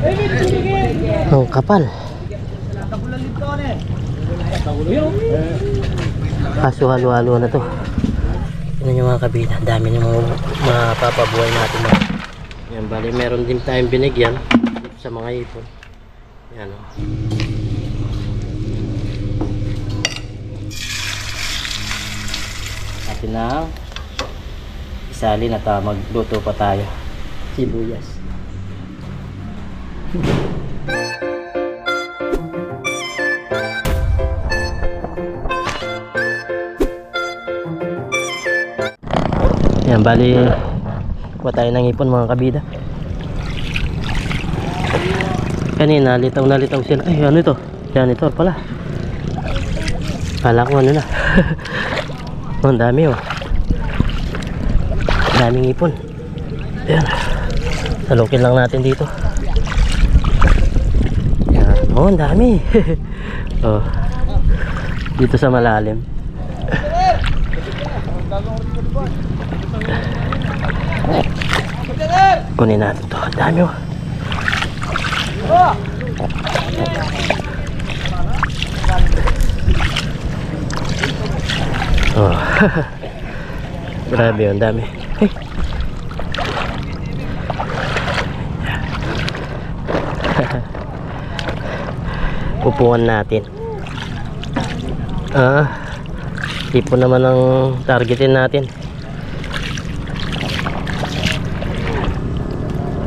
Ang kapal. Kaso halo-halo na to. Yan yung mga kabila. Ang dami ng mga mapapabuhay natin. Mga. Yan, bali meron din tayong binigyan sa mga ipon. Yan o. Atin na isalin at ah, magluto pa tayo. Sibuyas. Yan, bali kuha tayo ng ipon mga kabida. Kanina, litaw na litaw sila. Ay, ano ito? Janitor pala. Kala ko ano na. oh, ang dami oh. Daming ipon. Yan. Salukin lang natin dito. Oh, ang dami. oh. Dito sa malalim. Kunin natin to. Ang dami oh. Oh. Grabe, ang dami. Hey. Upuan natin. Ah, tipo naman ang targetin natin.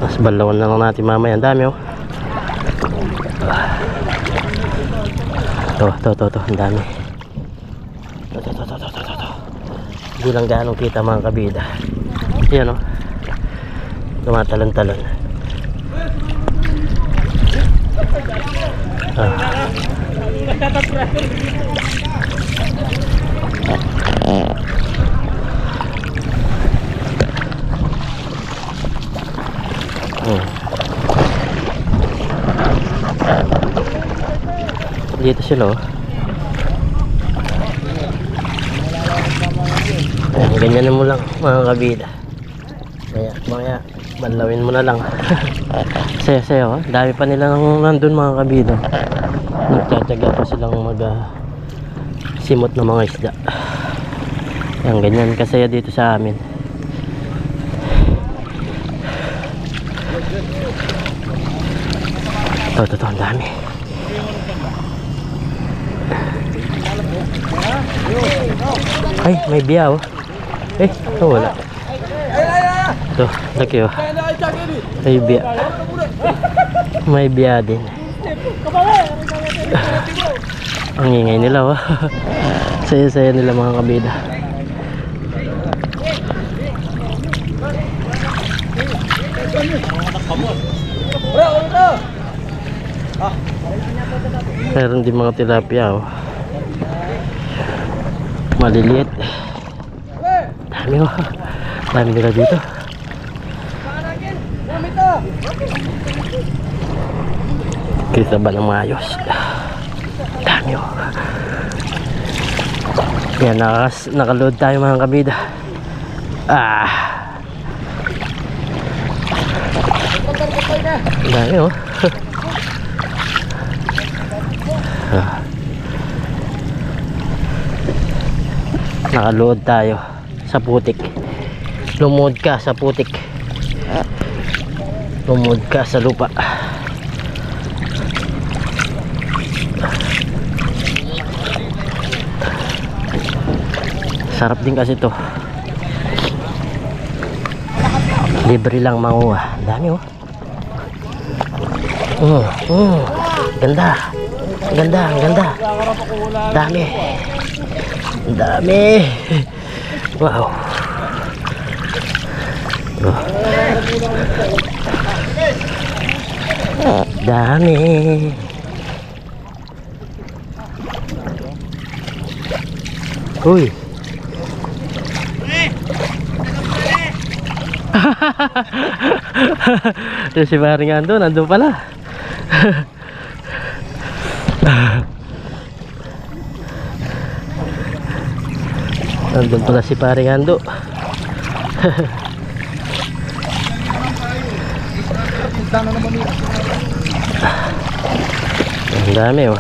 Mas balawan na lang natin mamaya. Ang dami oh. To, to, to, to. Ang dami. To, to, to, to, to, to, to. Hindi lang gaano kita mga kabida. Yan oh. Tumatalon-talon. Ah. Dito sila oh. Ayan, ganyan mo lang mga kabida. Kaya, mamaya, banlawin mo na lang. saya saya oh. Dami pa nila nang nandun mga kabida. Nagtsatsaga pa silang mag ah, simot ng mga isda. Yan, ganyan kasaya dito sa amin. Ito, ito, ang dami. Ay, may biya oh. Eh, ito wala. Ito, laki oh. May biya. May biya din. Ang ingay nila oh. Saya-saya nila mga kabida. Meron din mga tilapia oh. Maliliit. Dami oh. Dami nila dito. Kita ba ng maayos? Dami oh. Yan, nakas, nakaload tayo mga kabida. Ah. Dami oh. Ah. Nakaload tayo sa putik. Lumod ka sa putik. Lumod ka sa lupa. Sarap din kasi to. Libre lang manguha. Ang Dami oh. Mm, mm. Ganda. Ganda, ganda. Dami. Dami. Wow. Dami. Uy. Yung si Maring Ando, nandun pala. nandun pala si Paring Ando. Ang dami oh.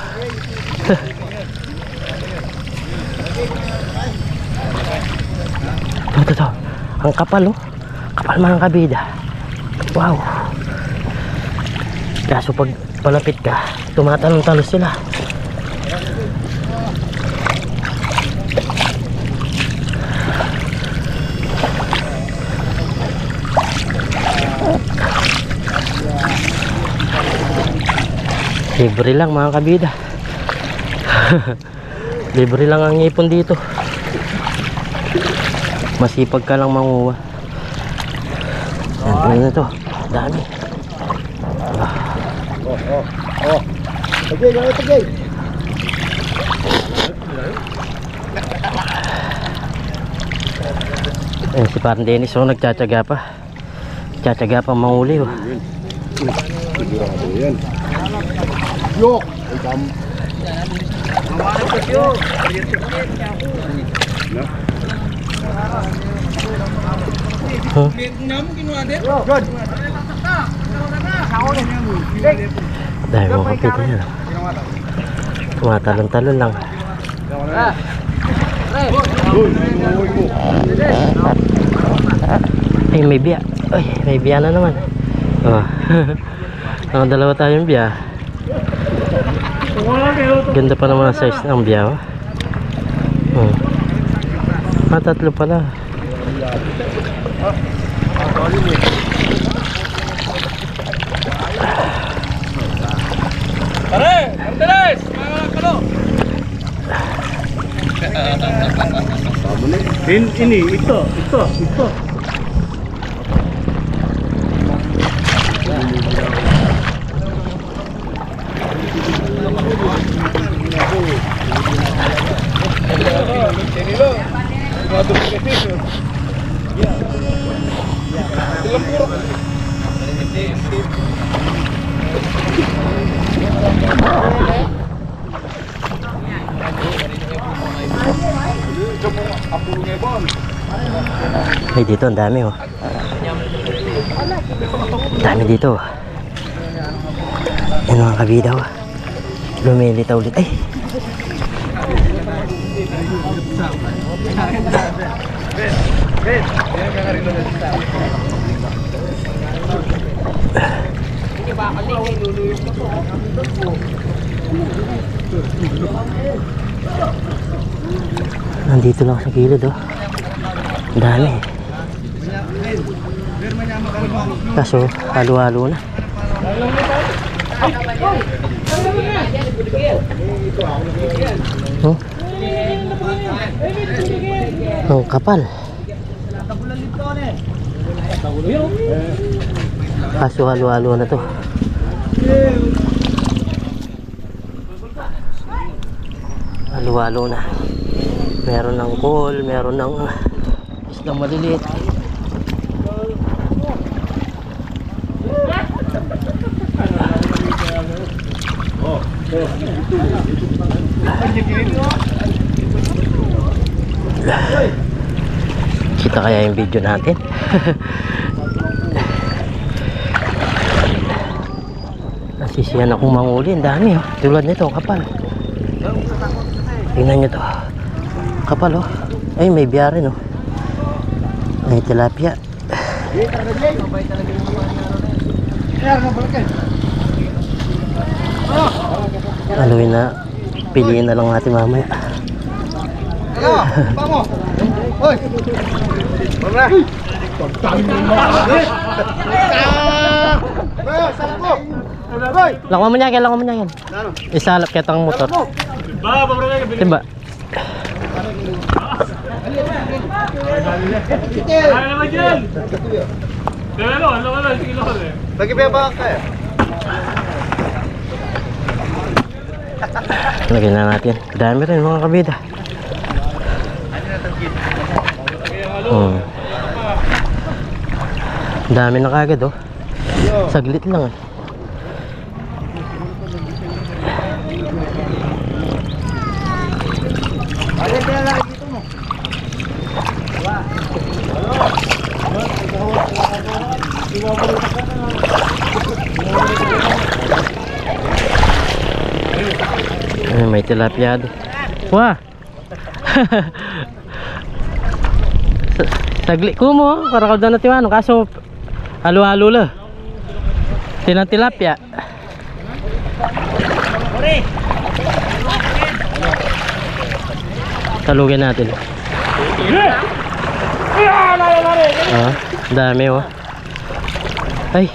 ito. Ang kapal oh. Kapal mga kabida. Wow. Kaso pag palapit ka, tumatalong-talo sila. Libre lang mga kabida. Libre lang ang ipon dito. Masipag ka lang manguha. Ano na to? Dami. Tagay, tagay, tagay. Ayan, si parang Dennis oh, nagtsatsaga pa. Tsatsaga pa manguli oh. Sigurado yan. Yok! Ay, kam. Huh? Good. Dahil mo kapit yan. Tumatalon-talon lang. Ay, may biya. Ay, may biya na naman. Oh. Ang dalawa tayong biya. Ganda pa naman ang size ng biya. Oh. Hmm. Ah, tatlo pala. In, ini, ito, ito, ito. Dito ang dami oh. Dami dito. Yan mga kabida oh. Lumilitaw ulit. Ay! Nandito lang sa gilid oh. Dami. Kaso, halo-halo na. Oh. Ang kapal. Kaso halo-halo na to. Halo-halo na. Meron ng call, meron ng isdang maliliit. Kita kaya yung video natin? Nasisiyan akong manguli. Ang dami oh. Tulad nito, kapal. Tingnan nyo to. Kapal oh. Ay, may biyari no. May tilapia. Aluin na. Piliin na lang natin mamaya. Ano? Hoy! Wala! Salak mo! Niya, lakuan mo niya. Ano? Isalap kitang motor. Diba? Kaya naman dyan! Ano, ano ka lang, sige lang eh. Lagi ba ba kayo? Lagyan na natin. Dami rin mga kabida. Hmm. Dami na kagad oh. Saglit lang eh. May tilapia. Wah! Sa- Sagli ko mo, para ka na tiwano. Kaso, halo-halo la. Tinang tilapia. Talugin natin. Ah, dami oh. Ay,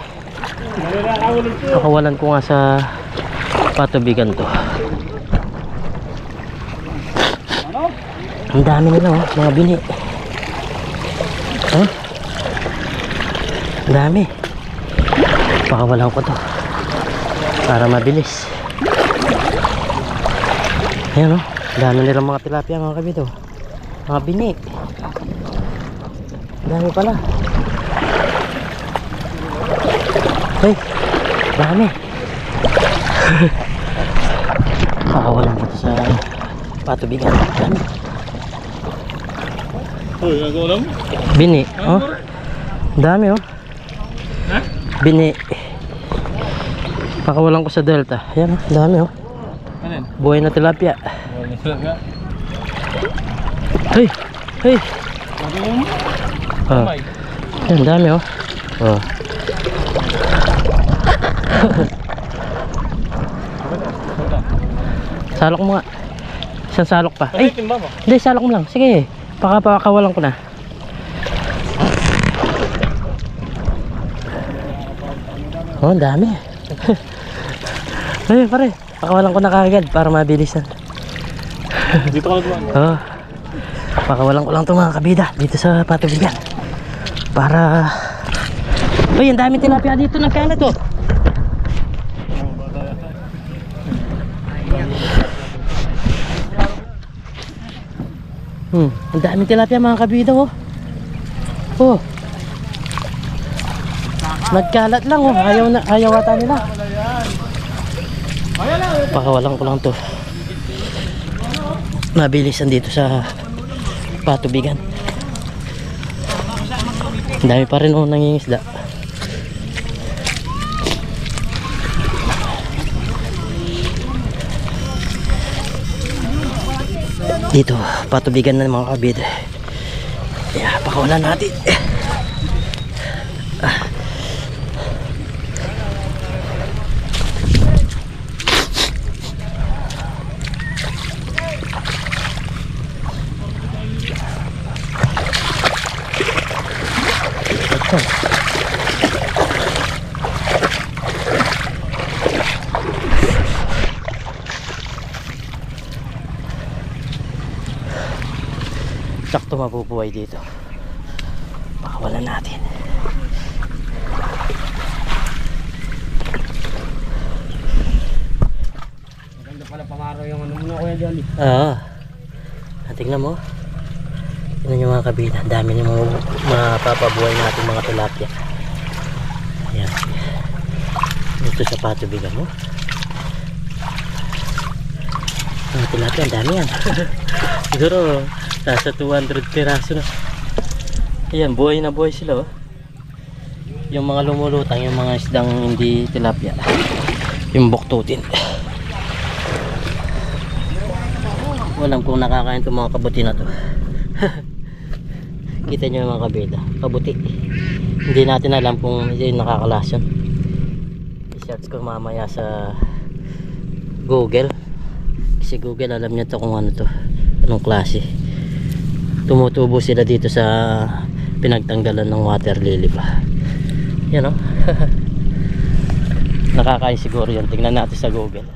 Nakawalan ko nga sa patubigan to. Ang dami nila oh, mga bini. Oh. Ang dami. Pakawalan ko to. Para mabilis. Ayan oh, dami nilang mga tilapia mga kabito. Mga bini. Dami pala. Hey, dami. Pakawalan ko to sa patubigan. Dami. Nagawa lang? Bini. Oh. Dami oh. Ha? Bini. Pakawalan ko sa delta. Yan oh. Dami oh. Yan? Buhay na tilapia. Wala talaga. Hey. Hey. Nagawa mo? Oh. Kamay. Yan dami oh. Oh. salok mo nga. Isang salok pa. Ay, hindi salok mo lang. Sige. Baka pakawalan ko na. Oh, ang dami. Ay, pare. Pakawalan ko na kagad para mabilisan. Dito ka nagawa. Oo. Pakawalan ko lang itong mga kabida dito sa patubigan. Para... Uy, ang dami tilapia dito ng kalat oh. Hmm, ang dami tilapia mga kabida oh. Oh. Nagkalat lang oh. Ayaw na ayaw ata nila. Pakawalan ko lang to. Mabilisan dito sa patubigan. Dami pa rin oh nangingisda. Dito, patubigan ng mga kabid. Kaya, pakawalan natin. Ah. Sakto mabubuhay dito. Pakawalan natin. Maganda pala pamaro yung ano muna kuya Jolly. Oo. Ah, tingnan mo. Tingnan yung mga kabida. Ang dami ng mga mapapabuhay natin mga tilapia. Ayan. Ito sa patubigan mo. Mga tilapia, ang dami yan. Siguro, nasa 200 piraso na. Ayan, buhay na buhay sila oh. Yung mga lumulutang, yung mga isdang hindi tilapia. Yung buktutin. Walang kung nakakain itong mga kabuti na to. Kita nyo yung mga kabida. Kabuti. Hindi natin alam kung yun. I-search ko mamaya sa Google. Kasi Google alam niya to kung ano to. Anong klase. Tumutubo sila dito sa pinagtanggalan ng water lily pa. Yan o. Nakakain siguro yun. Tingnan natin sa Google.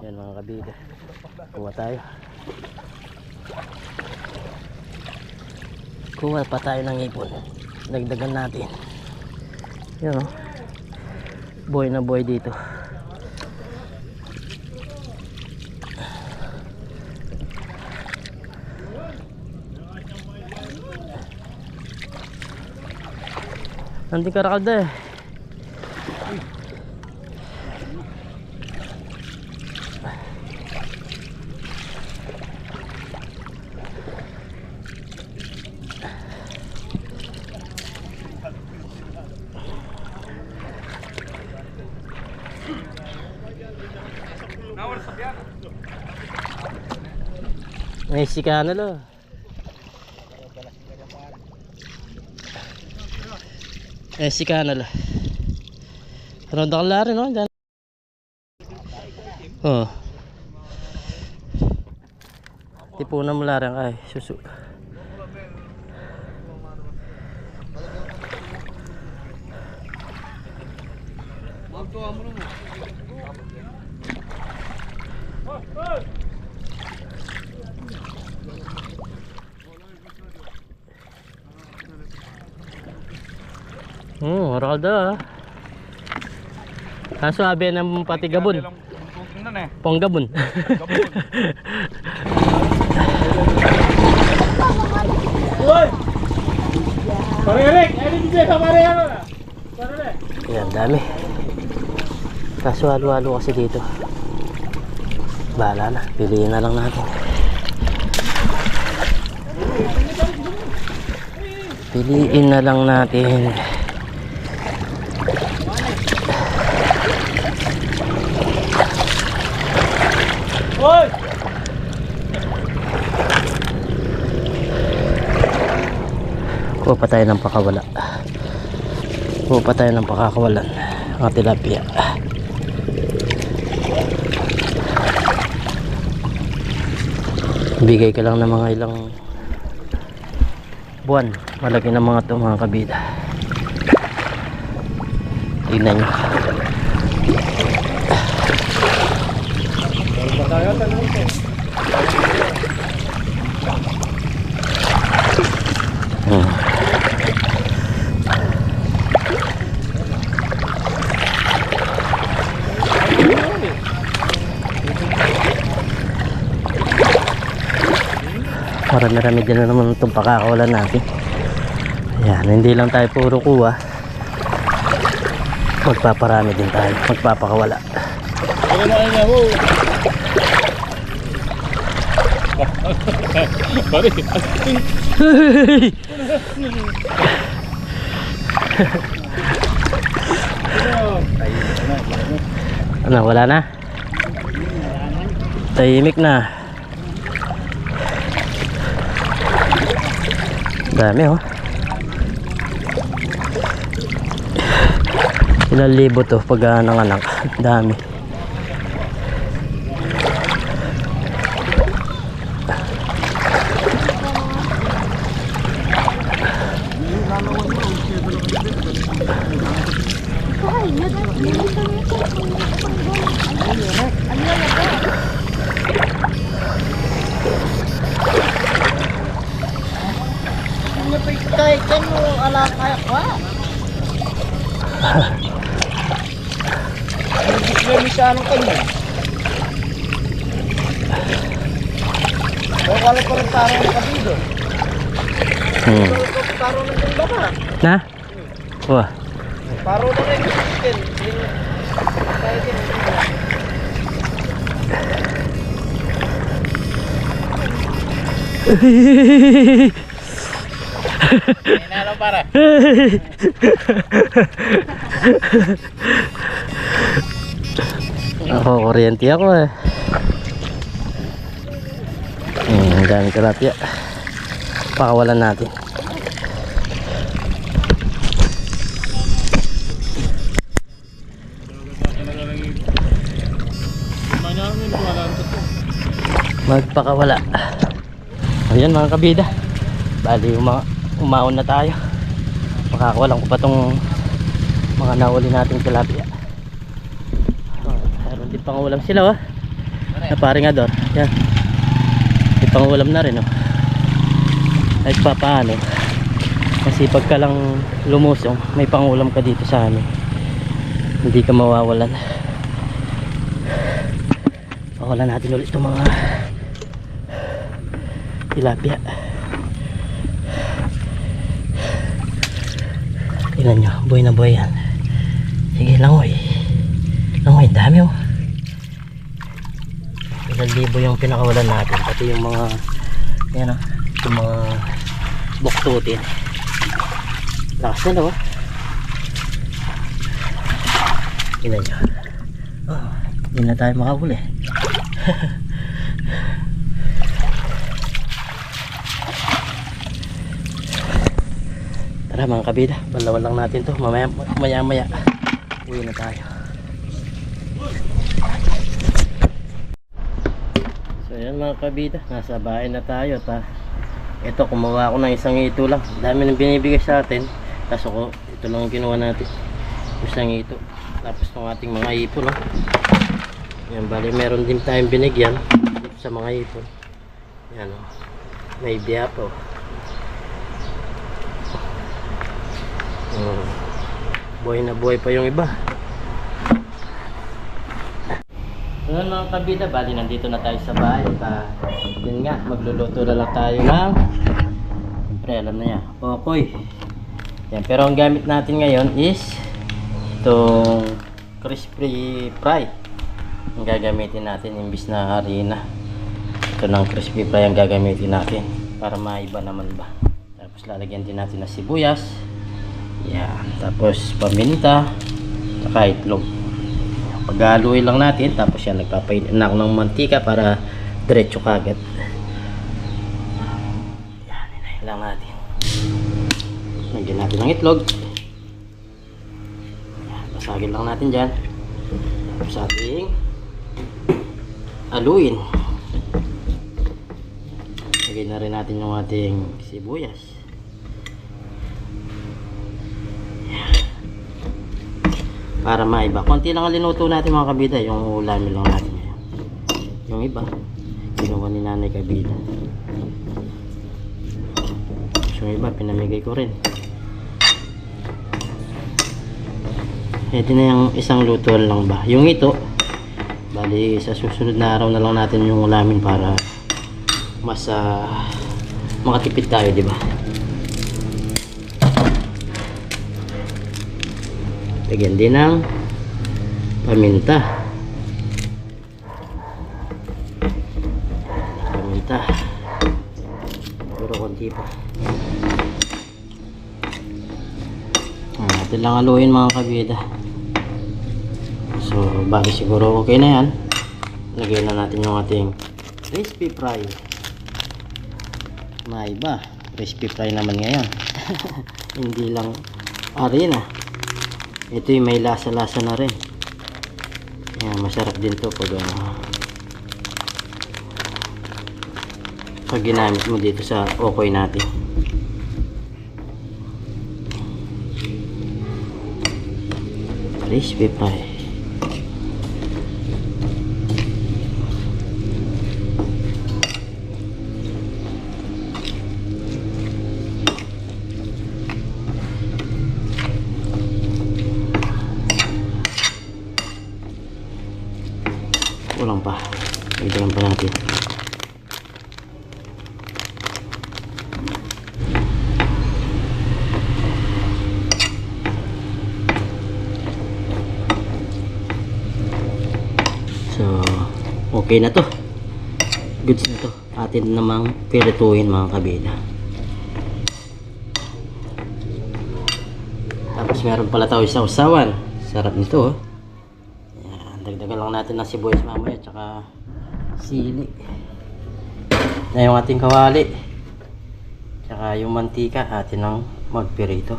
Yan mga kabida. Kuha tayo. Kuha pa tayo ng ipon. Dagdagan natin. Yan o. Boy na boy dito. Nanti karakalda eh. Sikana lo. Sikana lo. Ronda ka lari, no? Diyan. Oh. Tipunan mo lari ay susu. Hmm, Roldo ah. Kaso abe ng pati gabon. Ponggabon. Uy! Pare Eric! Eric DJ sa pare ano? Pare! Yan, dami. Kaso halo-halo kasi dito. Bahala na, piliin na lang natin. Piliin na lang natin. Uy! Kuha tayo ng pakawala. Kuha tayo ng pakakawalan. Ang tilapia. Bigay ka lang ng mga ilang buwan. Malaki ng mga to mga kabida. Tingnan nyo. Hmm. Marami-rami din na naman itong pakakawalan natin. Ayan, hindi lang tayo puro kuha. Magpaparami din tayo. Magpapakawala. Ano wala na? Tahimik na. Dami oh. Ilang libo to pag uh, nanganak. Dami. Kahit kan mo ala kaya kwa. Hindi mo siya anong kanya. O kala ko rin parang nakabido. Hmm. Parang nang baka. Na? Wah. Parang na rin chicken. Yung- Kaya din. Inalo para. Ako, kuryente ako eh. Hmm, ang dami tilapia. Pakawalan natin. Magpakawala. Ayan mga kabida. Bali, uma umaon na tayo. Makakawalan ko pa tong mga nahuli nating tilapia. Meron din pang ulam sila oh. Na paring ador. Yan. May pang ulam na rin oh. Kahit pa paano. Kasi pagka lang lumusong, may pangulam ka dito sa amin. Hindi ka mawawalan. Pakawalan natin ulit itong mga tilapia. Tingnan nyo, buhay na buhay yan. Sige, langoy. Langoy, dami oh. Ilang libo yung pinakawalan natin. Pati yung mga, yan oh, yung mga buktutin. Lakas na oh. Tingnan nyo. Oh, hindi na tayo makahuli. Tara mga kabida, balawan lang natin to. Mamaya maya maya. Uwi na tayo. So yan mga kabida, nasa bahay na tayo. Ta ito, kumuha ako ng isang ito lang. Dami nang binibigay sa atin. Kaso ko, ito lang ang ginawa natin. Isang ito. Tapos ng ating mga ipon. No? Yan, bali meron din tayong binigyan sa mga ipon. Yan o. May biya Oh. Buhay na buhay pa yung iba. Ngayon mga kabida, bali nandito na tayo sa bahay. At, yun nga, magluluto na lang tayo ng Siyempre, alam na niya. Okoy. Yan, pero ang gamit natin ngayon is itong crispy fry. Ang gagamitin natin imbis na harina. Ito ng crispy fry ang gagamitin natin para maiba naman ba. Tapos lalagyan din natin ng sibuyas. Yan. Tapos paminta. Saka itlog. Paghaluin lang natin. Tapos yan, nagpapainit na ng mantika para diretso kagad. Yan, inahin lang natin. Lagyan natin ng itlog. Yan, basagin lang natin dyan. Tapos ating aluin. Lagyan na rin natin yung ating sibuyas. Para maiba. Konti lang ang linuto natin mga kabida, yung ulamin lang natin. Yung iba, ginawa ni nanay kabida. So, yung iba, pinamigay ko rin. Pwede na yung isang luto lang ba. Yung ito, bali sa susunod na araw na lang natin yung ulamin para mas ah, makatipid tayo, di ba? Lagyan din ng paminta. Paminta. Pero konti pa. Natin lang aluin mga kabida. So, bali siguro okay na yan. Lagyan na natin yung ating crispy fry. May iba. Crispy fry naman ngayon. Hindi lang harina. Ito yung may lasa-lasa na rin. Yan, masarap din to pag uh, pag ginamit mo dito sa okoy natin. Crispy pie. Kulang pa. Ito pa natin. So, okay na to. Goods na to. Atin namang pirituhin mga kabida. Tapos meron pala tayo sa usawan. Sarap nito oh. Natin ng sibuyas mamaya tsaka sili. Na yung ating kawali. Tsaka yung mantika atin ang magpirito.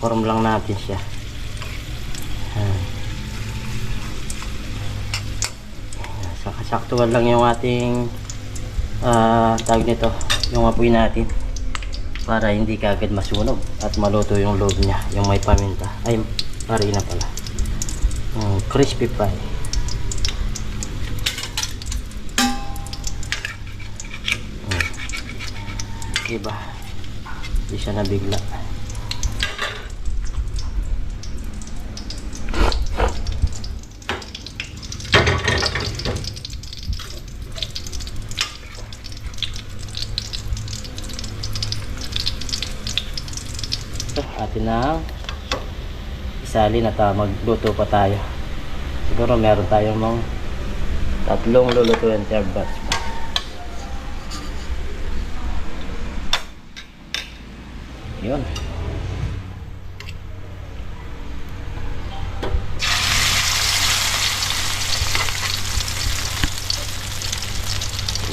Form lang natin siya. Yan. Sakasaktuhan lang yung ating ah tawag nito, yung apoy natin para hindi kagad masunog at maluto yung loob niya, yung may paminta. Ay, harina pala. Yung crispy pie. Hmm. Diba? Hindi siya nabigla. ng isalin at uh, magluto pa tayo. Siguro meron tayong mong tatlong lulutuin third batch pa yun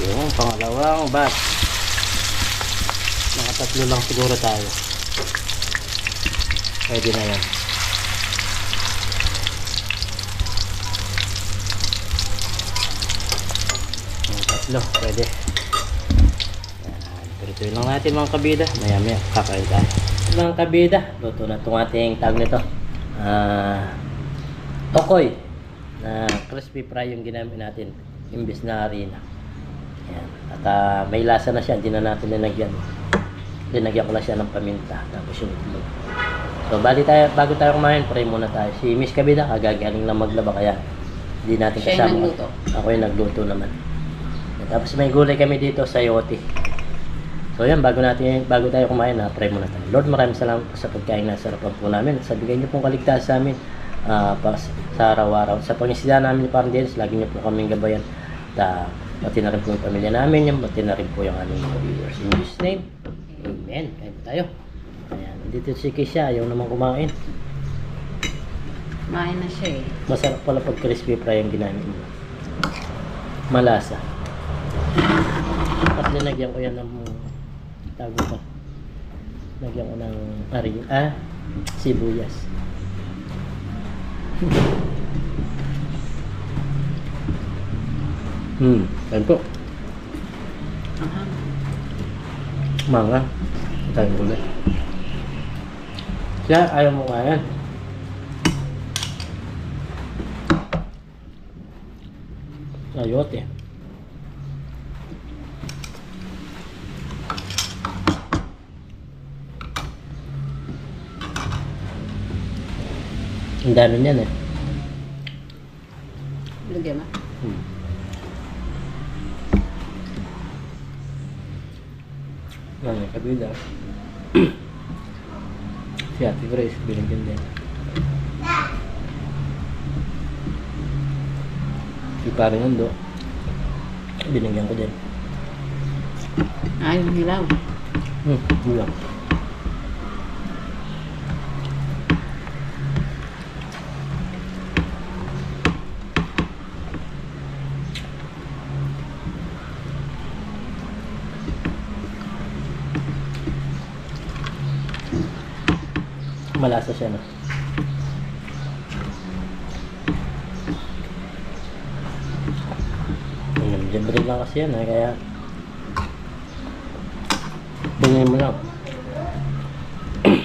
yung pangalawang batch mga lang siguro tayo. Pwede na yan. Yung tatlo, pwede. Yan. Pirituin lang natin mga kabida. Maya maya, kakain tayo. Mga kabida, luto na itong ating tag nito. Ah, tokoy. Na crispy fry yung ginamit natin. Imbis na harina. Yan. At ah, may lasa na siya, hindi na natin linagyan. Linagyan ko lang siya ng paminta. Tapos yung itlog. So, bali tayo, bago tayo kumain, pray muna tayo. Si Miss Kabida, kagagaling lang maglaba, kaya hindi natin Siya yung kasama. nagluto. Ako yung nagluto naman. At tapos may gulay kami dito sa Yote. So yan, bago natin bago tayo kumain, na pray muna tayo. Lord, maraming salamat po sa pagkain na sarapan po namin. Sa bigay niyo pong kaligtasan sa amin ah, pa- sa araw-araw. Sa pangisida namin ni Parang Dennis, lagi niyo po kaming gabayan. Ta, pati na rin po yung pamilya namin, yung pati na rin po yung aming viewers. In Jesus' name, Amen. Po tayo. Ayan, dito si Kisha, ayaw naman kumain. Kumain na siya eh. Masarap pala pag crispy fry ang ginamit mo. Malasa. At linagyan ko yan ng tago ko. Lagyan ko ng ari, ah, sibuyas. hmm, yan po. Manga. Tayo ulit. Siya, ayaw mo kayan. Ayote. Ang dami niyan eh. Lagyan mo. Hmm. Ano kabila? Si Ate Grace, binigyan din. Si parang Ando, binigyan ko din. Ay, yung hilaw. Hmm, bulang. Malasa siya no. Ayun, libre lang kasi yan eh, kaya Tingnan mo lang.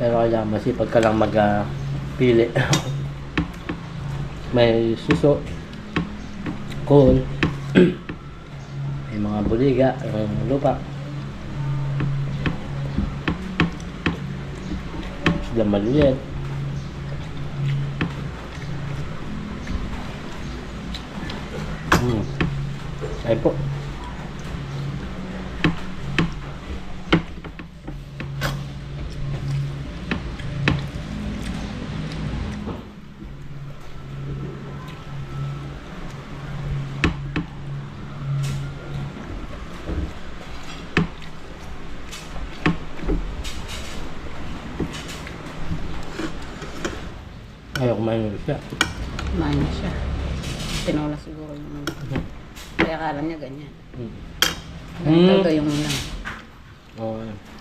Pero kailangan masipag ka lang mag ah, pili. May suso, coal, may mga buliga, lupa. Sila maliit. Hmm. Ay po. Ayaw kumain ng siya. Kumain na siya. Tinola siguro yung ulam. Kaya akala niya ganyan. Hmm. Ganito Hmm. to yung ulam. Oo. Oh,